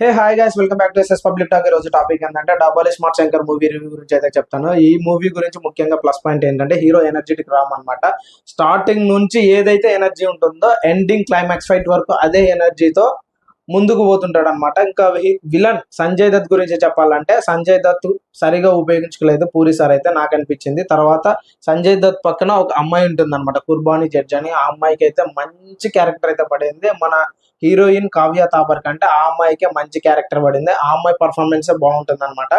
Hey hi guys welcome back to S S public talk ఈ రోజు topic ఏంటంటే double smart Shankar movie review గురించి అయితే చెప్తాను. ఈ మూవీ గురించి ముఖ్యంగా ప్లస్ పాయింట్ ఏంటంటే హీరో ఎనర్జెటిక్ రామ్ అనమాట స్టార్టింగ్ నుంచి ఏదైతే ఎనర్జీ ఉంటుందో ఎండింగ్ క్లైమాక్స్ ఫైట్ వరకు అదే ఎనర్జీతో ముందుకు పోతుంటాడు అనమాట ఇంకా విలన్ సంజయ్ దత్ గురించి చెప్పాలంటే సంజయ్ దత్ సరిగా ఉపయోగించుకోలేదు. పూరి సార్ అయితే నాకు అనిపించింది. తర్వాత సంజయ్ దత్ పక్కన ఒక అమ్మాయి ఉంటుంది అనమాట కుర్బానీ జడ్జ్ అని ఆ అమ్మాయికి అయితే మంచి క్యారెక్టర్ అయితే పడింది. మన హీరోయిన్ కావ్య తాపర్ కంటే ఆ అమ్మాయికే మంచి క్యారెక్టర్ పడింది. ఆ అమ్మాయి పర్ఫార్మెన్స్ బాగుంటుంది అనమాట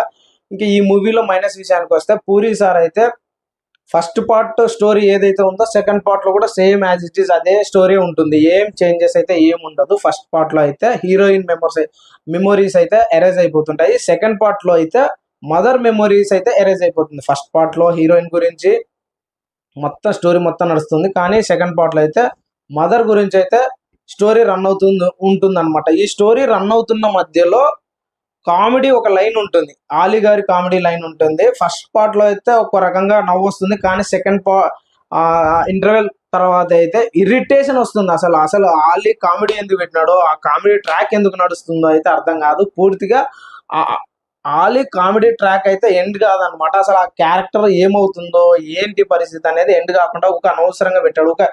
ఇంకా ఈ మూవీలో మైనస్ విషయానికి వస్తే పూరి సార్ అయితే ఫస్ట్ పార్ట్ స్టోరీ ఏదైతే ఉందో సెకండ్ పార్ట్లో కూడా సేమ్ యాజ్ ఇట్ ఈస్ అదే స్టోరీ ఉంటుంది. ఏం చేంజెస్ అయితే ఏం ఉండదు. ఫస్ట్ పార్ట్లో అయితే హీరోయిన్ మెమోరీస్ మెమోరీస్ అయితే ఎరేజ్ అయిపోతుంటాయి. సెకండ్ పార్ట్లో అయితే మదర్ మెమోరీస్ అయితే ఎరేజ్ అయిపోతుంది. ఫస్ట్ పార్ట్లో హీరోయిన్ గురించి మొత్తం స్టోరీ మొత్తం నడుస్తుంది. కానీ సెకండ్ పార్ట్లో అయితే మదర్ గురించి అయితే స్టోరీ రన్ అవుతుంది ఉంటుంది అనమాట ఈ స్టోరీ రన్ అవుతున్న మధ్యలో కామెడీ ఒక లైన్ ఉంటుంది. ఆలీ గారి కామెడీ లైన్ ఉంటుంది. ఫస్ట్ పార్ట్లో అయితే ఒక రకంగా నవ్వు వస్తుంది. కానీ సెకండ్ పా ఇంటర్వెల్ తర్వాత అయితే ఇరిటేషన్ వస్తుంది. అసలు అసలు ఆలీ కామెడీ ఎందుకు పెట్టినాడో ఆ కామెడీ ట్రాక్ ఎందుకు నడుస్తుందో అయితే అర్థం కాదు. పూర్తిగా ఆ- ఆలీ కామెడీ ట్రాక్ అయితే ఎండ్ కాదనమాట. అసలు ఆ క్యారెక్టర్ ఏమవుతుందో ఏంటి పరిస్థితి అనేది ఎండ్ కాకుండా ఒక అనవసరంగా పెట్టాడు. ఒక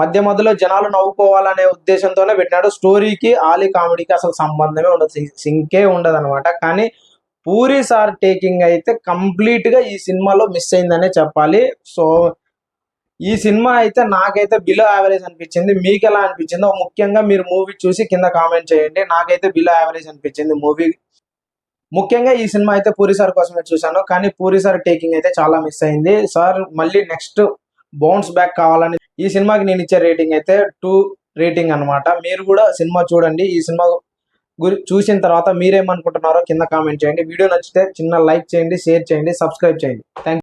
మధ్య మధ్యలో జనాలు నవ్వుకోవాలనే ఉద్దేశంతోనే పెట్టినాడు. స్టోరీకి ఆలీ కామెడీకి అసలు సంబంధమే ఉండదు. సింకే ఉండదు అనమాట కానీ పూరి సార్ టేకింగ్ అయితే కంప్లీట్గా ఈ సినిమాలో మిస్ అయిందనే చెప్పాలి. సో ఈ సినిమా అయితే నాకైతే బిలో యావరేజ్ అనిపించింది. మీకు ఎలా అనిపించిందో ముఖ్యంగా మీరు మూవీ చూసి కింద కామెంట్ చేయండి. నాకైతే బిలో యావరేజ్ అనిపించింది మూవీ. ముఖ్యంగా ఈ సినిమా అయితే పూరి సార్ కోసమే చూశాను కానీ పూరి సార్ టేకింగ్ అయితే చాలా మిస్ అయింది. సార్ మళ్ళీ నెక్స్ట్ బౌన్స్ బ్యాక్ కావాలని ఈ సినిమాకి నేను ఇచ్చే రేటింగ్ అయితే టూ రేటింగ్ అన్నమాట. మీరు కూడా సినిమా చూడండి ఈ సినిమా గురి చూసిన తర్వాత మీరేమనుకుంటున్నారో కింద కామెంట్ చేయండి. వీడియో నచ్చితే చిన్న లైక్ చేయండి షేర్ చేయండి సబ్స్క్రైబ్ చేయండి. థ్యాంక్